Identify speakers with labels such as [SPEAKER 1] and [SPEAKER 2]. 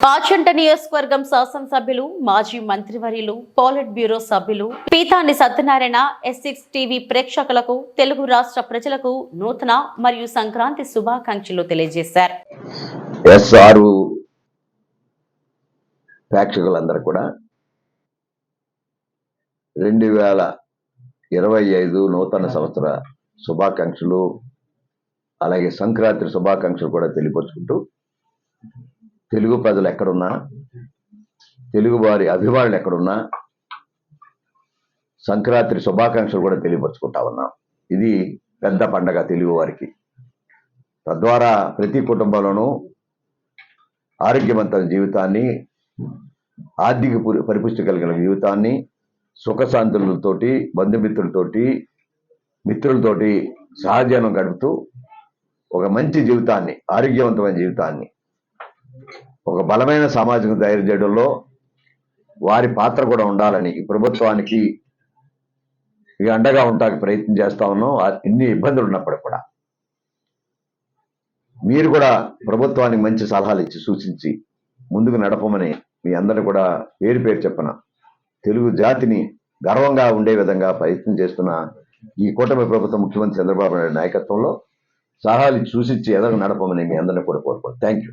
[SPEAKER 1] పాచంట నియోజకవర్గం శాసనసభ్యులు మాజీ మంత్రివర్యులు పోలిట్ బ్యూరో సభ్యులు Peethani Satyanarayana S six TV ప్రేక్షకులకు తెలుగు రాష్ట్ర ప్రజలకు నూతన మరియు సంక్రాంతి శుభాకాంక్షలు తెలియజేశారు.
[SPEAKER 2] ఎస్ఆర్ ప్రేక్షకులందరూ కూడా రెండు వేల ఇరవై ఐదు నూతన సంవత్సర శుభాకాంక్షలు అలాగే సంక్రాంతి శుభాకాంక్షలు కూడా తెలియపరుచుకుంటూ తెలుగు ప్రజలు ఎక్కడున్నా తెలుగు వారి అభిమానులు ఎక్కడున్నా సంక్రాంతి శుభాకాంక్షలు కూడా తెలియపరుచుకుంటా ఉన్నాం. ఇది పెద్ద పండగ తెలుగు వారికి. తద్వారా ప్రతి కుటుంబంలోనూ ఆరోగ్యవంతమైన జీవితాన్ని ఆర్థిక పరిపుష్టి కలిగిన జీవితాన్ని సుఖశాంతులతోటి బంధుమిత్రులతోటి మిత్రులతోటి సహజీవనం గడుపుతూ ఒక మంచి జీవితాన్ని ఆరోగ్యవంతమైన జీవితాన్ని ఒక బలమైన సామాజిక తయారు చేయడంలో వారి పాత్ర కూడా ఉండాలని ఈ ప్రభుత్వానికి ఇక అండగా ఉండడానికి ప్రయత్నం చేస్తా ఉన్నాం. ఇన్ని ఎన్ని ఇబ్బందులు ఉన్నప్పటికి కూడా. మీరు కూడా ప్రభుత్వానికి మంచి సలహాలు ఇచ్చి సూచించి ముందుకు నడపమని మీ అందరిని కూడా పేరు పేరు చెప్పన తెలుగు జాతిని గర్వంగా ఉండే విధంగా ప్రయత్నం చేస్తున్న ఈ కూటమి ప్రభుత్వం ముఖ్యమంత్రి చంద్రబాబు నాయుడు నాయకత్వంలో సలహాలు ఇచ్చి సూచించి ఎదగ నడపమని మీ అందరిని కూడా కోరుకోండి థ్యాంక్ యూ